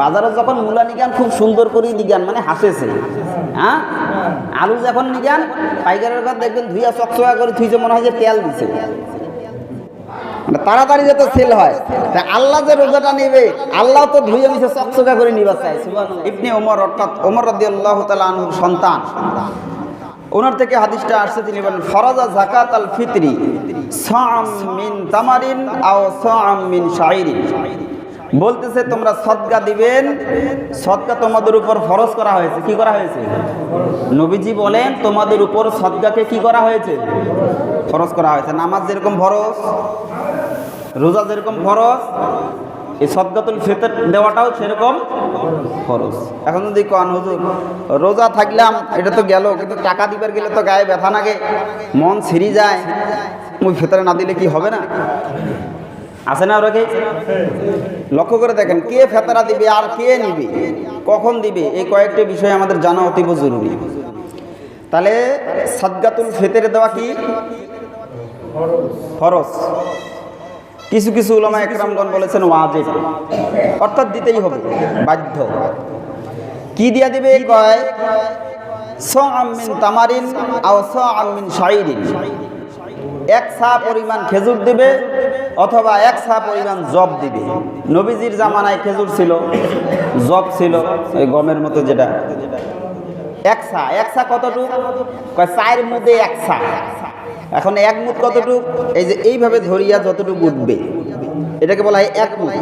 বাজারে যখন মূলা নিগান খুব সুন্দর করে নিগান মানে হাসেছে। হ্যাঁ? আলু যখন নিগান পাইকারের ঘর দেখবেন ধুইয়া চকচকা করে থুইছে, মনে হয় যে তেল দিছে। মানে তাড়াতাড়ি যাতে সেল হয়। আল্লাহ যে রোজাটা নেবে, আল্লাহ তো ধুয়ে মিশে চকচকা করে নিবা চাই। ইবনে ওমর অর্থাৎ ওমর রদি আল্লাহ তালা আনহুর সন্তান। ওনার থেকে হাদিসটা আসছে, তিনি বলেন, ফরাজা জাকাত আল ফিতরি সাম মিন তামারিন আও সাম মিন শাইরিন বলতেছে, তোমরা সদকা দিবেন। সদকা তোমাদের উপর ফরজ করা হয়েছে। কি করা হয়েছে? নবীজি বলেন, তোমাদের উপর সদকাকে কি করা হয়েছে? ফরজ করা হয়েছে। নামাজ যেরকম ফরজ, রোজা যেরকম ফরজ, এই সদকাতুল ফিতর দেওয়াটাও সেরকম খরচ এখন যদি কন, হুজুর, রোজা থাকলাম, এটা তো গেল, কিন্তু টাকা দিবার গেলে তো গায়ে ব্যথা লাগে, মন ছিঁড়ি যায়। মুই ফেতরে না দিলে কি হবে না? আছে না ওরা কি? লক্ষ্য করে দেখেন, কে ফেতারা দিবে আর কে নিবে? কখন দিবে? এই কয়েকটি বিষয় আমাদের জানা অতীব জরুরি। তাহলে সাদগাতুল ফেতেরে দেওয়া কি? ফরজ। কিছু কিছু উলামা একরামগণ বলেছেন ওয়াজিব। অর্থাৎ দিতেই হবে, বাধ্য। কি দিয়া দিবে কয়? স আমিন তামারিন আও স আমিন শাইরিন। এক সা পরিমাণ খেজুর দিবে অথবা এক সা পরিমাণ জব দিবে। নবীজির জামানায় খেজুর ছিল জব ছিল, ওই গমের মতো যেটা। একসা একসা কতটুক? কয় চায়ের মধ্যে এক একসা এখন এক মুঠ কতটুক? এই যে এইভাবে ধরিয়া যতটুকু উঠবে, এটাকে বলা হয় এক মুঠ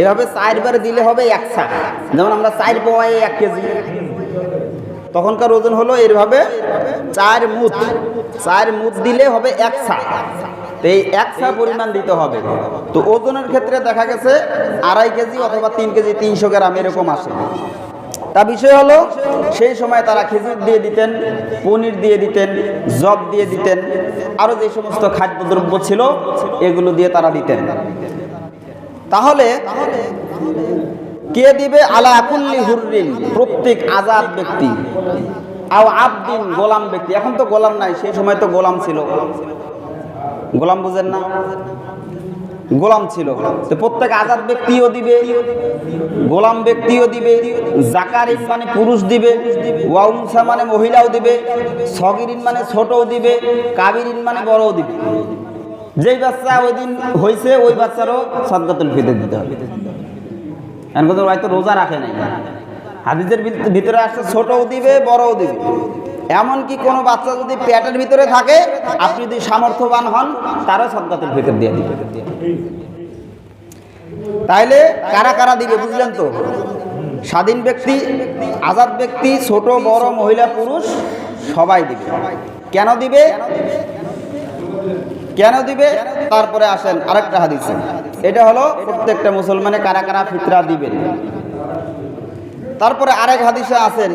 এভাবে চারবার দিলে হবে এক একসা যেমন আমরা চার পোয়াই এক কেজি তখনকার ওজন হলো এইভাবে চার মুঠ চার মুঠ দিলে হবে একসা তো এই একসা পরিমাণ দিতে হবে। তো ওজনের ক্ষেত্রে দেখা গেছে আড়াই কেজি অথবা তিন কেজি তিনশো গ্রাম এরকম আসে। তা বিষয় হলো, সেই সময় তারা খেজুর দিয়ে দিতেন, পনির দিয়ে দিতেন জব দিয়ে দিতেন আরও যে সমস্ত খাদ্যদ্রব্য ছিল, এগুলো দিয়ে তারা দিতেন। তাহলে কে দিবে? আলা আকুল্লি হুররিন, প্রত্যেক আজাদ ব্যক্তি। আও আবদিন, গোলাম ব্যক্তি। এখন তো গোলাম নাই, সেই সময় তো গোলাম ছিল। গোলাম বুঝেন না? গোলাম ছিল। তো প্রত্যেক আজাদ ব্যক্তিও দিবে, গোলাম ব্যক্তিও দিবে জাকারিন মানে পুরুষ দিবে ওয়াউমসা মানে মহিলাও দিবে সগিরিন মানে ছোটও দিবে কাবিরিন মানে বড়ও দিবে। যেই বাচ্চা ওই দিন হয়েছে ওই বাচ্চারও সদ্গাতুল ফিতর দিতে হবে। এখন কথা হয়তো রোজা রাখে নাই। হাদিসের ভিতরে আসছে ছোটও দিবে, বড়ও দিবে। এমনকি কোনো বাচ্চা যদি পেটের ভিতরে থাকে, আপনি যদি সামর্থ্যবান হন, তারও সদ্গাতুল ফিতর দিয়ে দিবে। তাইলে কারা কারা দিবে বুঝলেন তো? স্বাধীন ব্যক্তি, আজাদ ব্যক্তি, ছোট, বড়, মহিলা, পুরুষ, সবাই দিবে। কেন দিবে? কেন দিবে? তারপরে আসেন আরেকটা হাদিস। এটা হলো প্রত্যেকটা মুসলমানে কারা কারা ফিতরা দিবেন। তারপরে আরেক হাদিসে আছেন,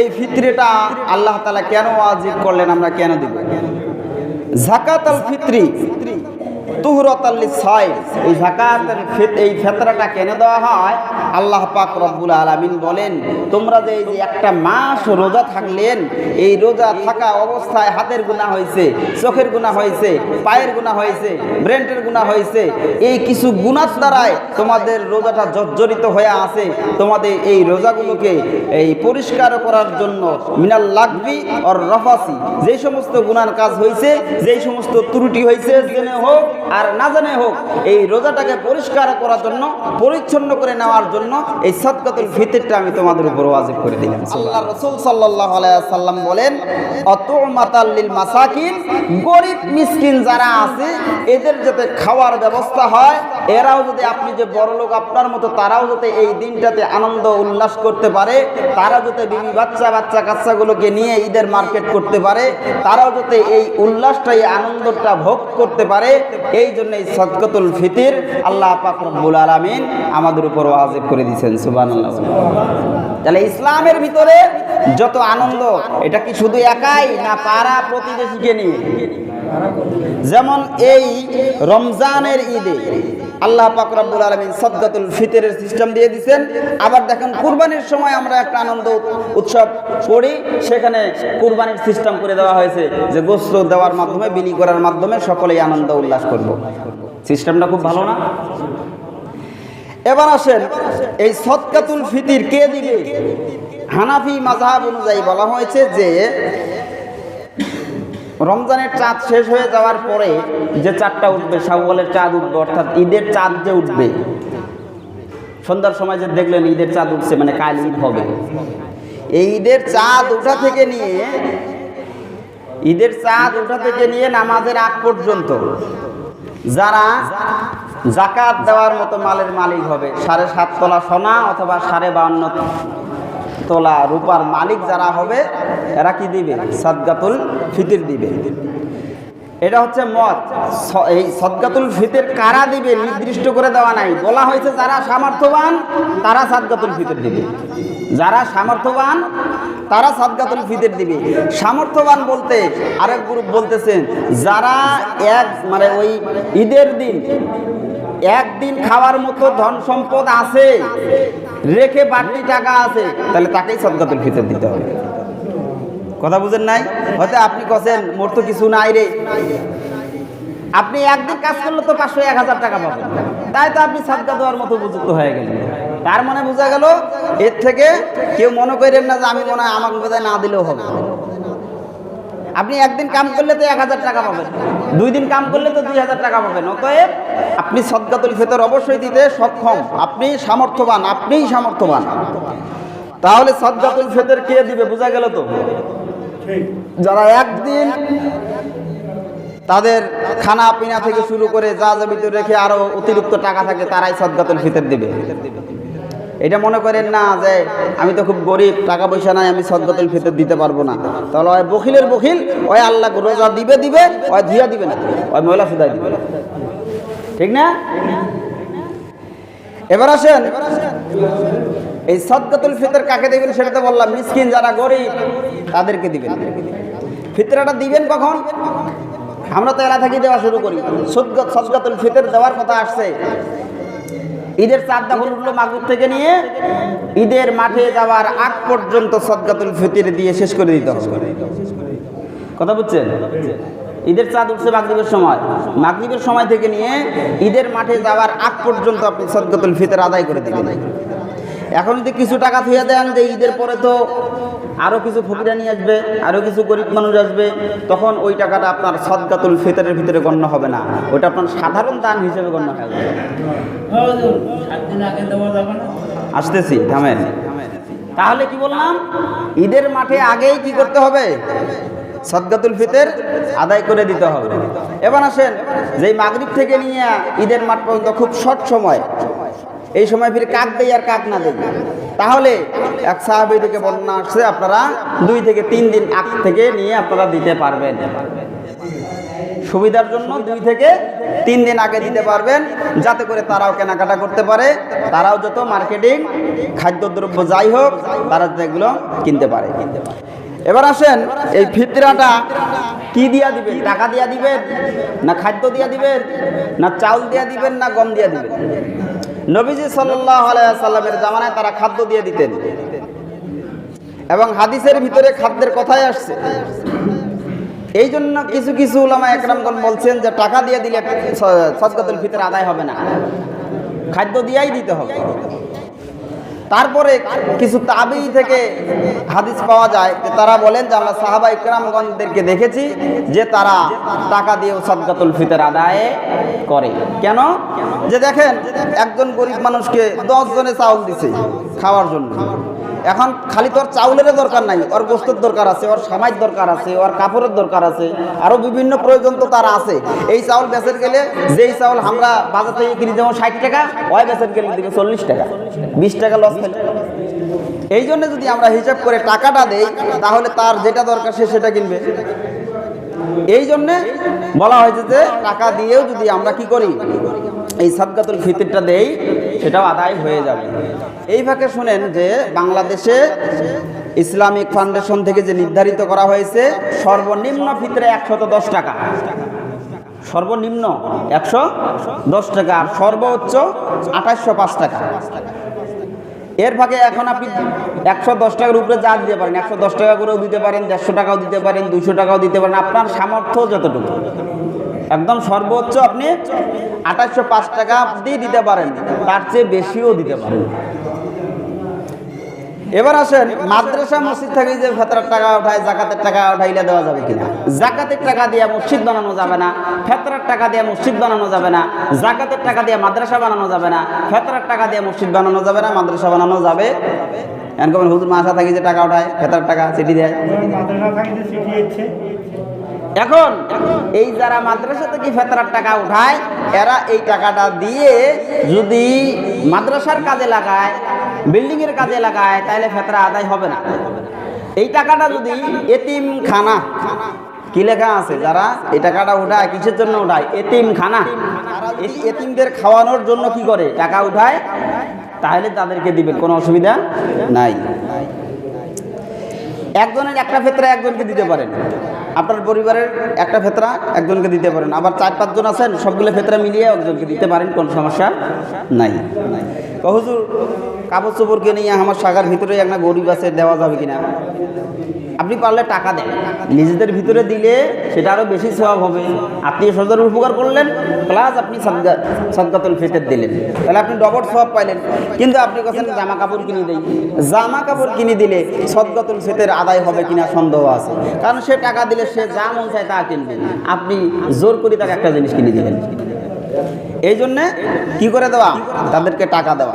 এই ফিতরিটা আল্লাহ তালা কেন ওয়াজিব করলেন, আমরা কেন দিব? জাকাত আল ফিত্রি তুহরত আল্লি ছয় এই জাকাত এই ফেতরাটা কেন দেওয়া হয়? আল্লাহ পাক রব্বুল আলামিন বলেন, তোমরা যে এই যে একটা মাস রোজা থাকলেন, এই রোজা থাকা অবস্থায় হাতের গুণা হয়েছে, চোখের গুণা হয়েছে, পায়ের গুণা হয়েছে, ব্রেন্টের গুণা হয়েছে, এই কিছু গুণার দ্বারাই তোমাদের রোজাটা জর্জরিত হয়ে আছে। তোমাদের এই রোজাগুলোকে এই পরিষ্কার করার জন্য মিনাল লাগবি আর রফাসি। যে সমস্ত গুনার কাজ হয়েছে, যেই সমস্ত ত্রুটি হয়েছে, জেনে হোক আর না জেনে হোক, এই রোজাটাকে পরিষ্কার করার জন্য, পরিচ্ছন্ন করে নেওয়ার জন্য এই সদকাতুল ফিতরটা আমি তোমাদের উপর ওয়াজিব করে দিলাম। আল্লাহ রসুল সাল্লাহ সাল্লাম বলেন অত মাতাল্লিল মাসাকিন গরিব মিসকিন যারা আছে, এদের যাতে খাওয়ার ব্যবস্থা হয়, এরাও যদি আপনি যে বড় লোক আপনার মতো, তারাও যাতে এই দিনটাতে আনন্দ উল্লাস করতে পারে, তারা যাতে বিবি বাচ্চা বাচ্চা কাচ্চাগুলোকে নিয়ে ঈদের মার্কেট করতে পারে, তারাও যাতে এই উল্লাসটা এই আনন্দটা ভোগ করতে পারে, এই জন্য এই সদকতুল ফিতির আল্লাহ পাক রব্বুল আলামিন আমাদের উপর ওয়াজিব করে দিয়েছেন, সুবহানাল্লাহ তাহলে ইসলামের ভিতরে যত আনন্দ, এটা কি শুধু একাই না পাড়া প্রতিবেশীকে নিয়ে? যেমন এই রমজানের ঈদে আল্লাহ পাক আলমিন সদ্গাতুল ফিতরের সিস্টেম দিয়ে দিচ্ছেন আবার দেখেন কুরবানির সময় আমরা একটা আনন্দ উৎসব করি, সেখানে কুরবানির সিস্টেম করে দেওয়া হয়েছে যে গোস্ত দেওয়ার মাধ্যমে, বিলি করার মাধ্যমে সকলেই আনন্দ উল্লাস করব। সিস্টেমটা খুব ভালো না? এবার আসেন, এই সৎকাতুল ফিতির কে দিবে? হানাফি মাযহাব অনুযায়ী বলা হয়েছে যে, রমজানের চাঁদ শেষ হয়ে যাওয়ার পরে যে চাঁদটা উঠবে, শাওয়ালের চাঁদ উঠবে, অর্থাৎ ঈদের চাঁদ যে উঠবে, সন্ধ্যার সময় যে দেখলেন ঈদের চাঁদ উঠছে মানে কাল ঈদ হবে। এই ঈদের চাঁদ ওঠা থেকে নিয়ে, ঈদের চাঁদ ওঠা থেকে নিয়ে নামাজের আগ পর্যন্ত যারা জাকাত দেওয়ার মতো মালের মালিক হবে। সাড়ে সাত তোলা সোনা অথবা সাড়ে বাউন্ন তোলা রূপার মালিক যারা হবে, এরা কি দিবে? সদগাতুল ফিতির দিবে। এটা হচ্ছে মত। এই সদগাতুল ফিতের কারা দিবে নির্দিষ্ট করে দেওয়া নাই। বলা হয়েছে যারা সামর্থ্যবান, তারা সদগাতুল ফিতের দিবে। যারা সামর্থ্যবান, তারা সদগাতুল ফিতের দিবে। সামর্থ্যবান বলতে আরেক গ্রুপ বলতেছেন যারা এক মানে ওই ঈদের দিন একদিন খাওয়ার মতো ধন সম্পদ আছে। রেখে বাড়তি টাকা আছে। তাহলে তাকেই সদগাতুল ফিতর দিতে হবে। কথা বুঝেন নাই? হয়তো আপনি কছেন, মোর তো কিছু নাই রে। আপনি একদিন কাজ করলে তো পাঁচশো, এক হাজার টাকা পাবেন। তাই তো আপনি সাদকা দেওয়ার মতো উপযুক্ত হয়ে গেলেন। তার মানে বোঝা গেল, এর থেকে কেউ মনে করেন না যে আমি মনে হয় আমাকে বোধহয় না দিলেও হবে। আপনি একদিন কাম করলে তো এক হাজার টাকা পাবেন। দুই দিন কাম করলে তো দুই হাজার টাকা পাবেন। অতএব আপনি সদকাতুল ফেতর অবশ্যই দিতে সক্ষম। আপনি সামর্থ্যবান, আপনিই সামর্থ্যবান। তাহলে সদকাতুল ফেতর কে দিবে, বোঝা গেল তো? যারা একদিন তাদের খানা পিনা থেকে শুরু করে যা ভিতরে রেখে আরও অতিরিক্ত টাকা থাকে, তারাই সদকাতুল ফিতর দিবে। এটা মনে করেন না যে আমি তো খুব গরিব, টাকা পয়সা নাই, আমি সদকাতুল ফিতর দিতে পারব না। তাহলে ওই বখিলের বখিল, ওই আল্লাহ রোজা দিবে দিবে, ওই ধুয়া দিবে না। ওই মহিলা সুদাই দিবে। ঠিক না? এবার আসেন, এই সদকাতুল ফিতর কাকে দিবেন সেটা তো বললাম, মিসকিন যারা গরিব, তাদেরকে দিবেন। ফিতরাটা দিবেন কখন? আমরা তো এলা থাকি দেওয়া শুরু করি। সদকাতুল ফিতর দেওয়ার কথা আসছে। ঈদের চাঁদ যখন উঠল মাগুর থেকে নিয়ে ঈদের মাঠে যাওয়ার আগ পর্যন্ত সদগাতুল ফিতির দিয়ে শেষ করে দিতে কথা বুঝছেন? ঈদের চাঁদ উঠছে মাগরীবের সময়। মাগরীবের সময় থেকে নিয়ে ঈদের মাঠে যাওয়ার আগ পর্যন্ত আপনি সদগাতুল ফিতর আদায় করে দিবেন। এখন যদি কিছু টাকা থুয়ে দেন যে ঈদের পরে তো আরও কিছু ফকিরা নিয়ে আসবে আরও কিছু গরিব মানুষ আসবে, তখন ওই টাকাটা আপনার সদকাতুল ফিতরের ভিতরে গণ্য হবে না। ওটা আপনার সাধারণ দান হিসেবে গণ্য না আসতেছি, থামেন। তাহলে কি বললাম? ঈদের মাঠে আগেই কি করতে হবে? সদগাতুল ফিতের আদায় করে দিতে হবে। এবার আসেন, যেই মাগরিব থেকে নিয়ে ঈদের মাঠ পর্যন্ত খুব শর্ট সময় এই সময় ফিরে কাক দেই আর কাক না দেই। তাহলে এক সাহাবি থেকে বর্ণনা আসছে, আপনারা দুই থেকে তিন দিন আগ থেকে নিয়ে আপনারা দিতে পারবেন। সুবিধার জন্য দুই থেকে তিন দিন আগে দিতে পারবেন, যাতে করে তারাও কেনাকাটা করতে পারে, তারাও যত মার্কেটিং, খাদ্যদ্রব্য যাই হোক, তারা এগুলো কিনতে পারে। এবার আসেন, এই ফিতরাটা কি দিয়া দিবেন? টাকা দিয়া দিবেন, না খাদ্য দিয়া দিবেন, না চাউল দিয়া দিবেন, না গম দিয়া দিবেন? নবীজি সাল্লামের জামানায় তারা খাদ্য দিয়ে দিতেন। এবং হাদিসের ভিতরে খাদ্যের কথাই আসছে। এই জন্য কিছু কিছু উলামা একরামগণ বলছেন যে টাকা দিয়ে দিলে সদকাতুল ভিতরে আদায় হবে না। খাদ্য দিয়াই দিতে হবে। তারপরে কিছু তাবি থেকে হাদিস পাওয়া যায় যে তারা বলেন যে আমরা সাহাবা ইকরামগঞ্জদেরকে দেখেছি যে তারা টাকা দিয়ে সদকাতুল ফিতর আদায় করে। কেন? যে দেখেন, একজন গরিব মানুষকে দশ জনে চাউল দিছে খাওয়ার জন্য। এখন খালি তোর চাউলের দরকার নাই, ওর গোস্তের দরকার আছে, ওর সামাইর দরকার আছে, ওর কাপড়ের দরকার আছে আরও বিভিন্ন প্রয়োজন তো তার আছে। এই চাউল বেচের গেলে যেই চাউল আমরা বাজার থেকে কিনি যেমন ষাট টাকা, ওই বেচের গেলে দিবে চল্লিশ টাকা, বিশ টাকা লস এই জন্য যদি আমরা হিসাব করে টাকাটা দেই, তাহলে তার যেটা দরকার সে সেটা কিনবে। এই জন্যে বলা হয়েছে যে, টাকা দিয়েও যদি আমরা কি করি, এই সাদগাতুল ফিতরটা দেই সেটাও আদায় হয়ে যাবে। এই ফাঁকে শুনেন যে বাংলাদেশে ইসলামিক ফাউন্ডেশন থেকে যে নির্ধারিত করা হয়েছে, সর্বনিম্ন ফিতরে একশত দশ টাকা। সর্বনিম্ন একশো দশ টাকা আর সর্বোচ্চ আঠাশশো পাঁচ টাকা। এর ফাঁকে এখন আপনি একশো দশ টাকার উপরে যা দিতে পারেন একশো দশ টাকা করেও দিতে পারেন, দেড়শো টাকাও দিতে পারেন দুশো টাকাও দিতে পারেন, আপনার সামর্থ্য যতটুকু। একদম সর্বোচ্চ আপনি আঠাশশো পাঁচ টাকা অব্দি দিতে পারেন। তার চেয়ে বেশিও দিতে পারেন। এবার আসেন, মাদ্রাসা মসজিদ থেকে যে ফেতরার টাকা উঠায়, জাকাতের টাকা উঠাইলে দেওয়া যাবে কিনা? জাকাতের টাকা দিয়ে মসজিদ বানানো যাবে না, ফেতরার টাকা দিয়ে মসজিদ বানানো যাবে না, জাকাতের টাকা দিয়ে মাদ্রাসা বানানো যাবে না, ফেতরার টাকা দিয়ে মসজিদ বানানো যাবে না, মাদ্রাসা বানানো যাবে। এরকম হুজুর মাসা থাকি যে টাকা উঠায়, ফেতরার টাকা চিঠি দেয়। এখন এই যারা মাদ্রাসা থেকে ফেতরার টাকা উঠায়, এরা এই টাকাটা দিয়ে যদি মাদ্রাসার কাজে লাগায় বিল্ডিং এর কাজে লাগায়, তাহলে ফেতরা আদায় হবে না। এই টাকাটা যদি এতিম খানা কি লেখা আছে যারা এই টাকাটা উঠায়, কিসের জন্য উঠায়? এতিম খানা এতিমদের খাওয়ানোর জন্য কি করে? টাকা উঠায়, তাহলে তাদেরকে দিবেন কোনো অসুবিধা নাই। একজনের একটা ফেতরা একজনকে দিতে পারেন। আপনার পরিবারের একটা ফেতরা একজনকে দিতে পারেন। আবার চার পাঁচজন আছেন, সবগুলো ফেতরা মিলিয়ে একজনকে দিতে পারেন, কোনো সমস্যা নাই। হুজুর কাপড় চোপড়কে নিয়ে আমার সাগার ভিতরে একটা গরিব আছে, দেওয়া যাবে কিনা? আপনি পারলে টাকা দেন। নিজেদের ভিতরে দিলে সেটা আরও বেশি স্বভাব হবে। আত্মীয় স্বজনের উপকার করলেন প্লাস আপনি সদগা, সদগাতুল ফিতর দিলেন। তাহলে আপনি ডবল স্বভাব পাইলেন। কিন্তু আপনি কাছেন জামা কাপড় কিনে দেই। জামা কাপড় কিনে দিলে সদগাতুল ফিতর আদায় হবে কিনা সন্দেহ আছে। কারণ সে টাকা দিলে সে যা মন চায় তা কিনবে। আপনি জোর করে তাকে একটা জিনিস কিনে দিলেন। এই জন্যে কি করে দেওয়া? তাদেরকে টাকা দেওয়া।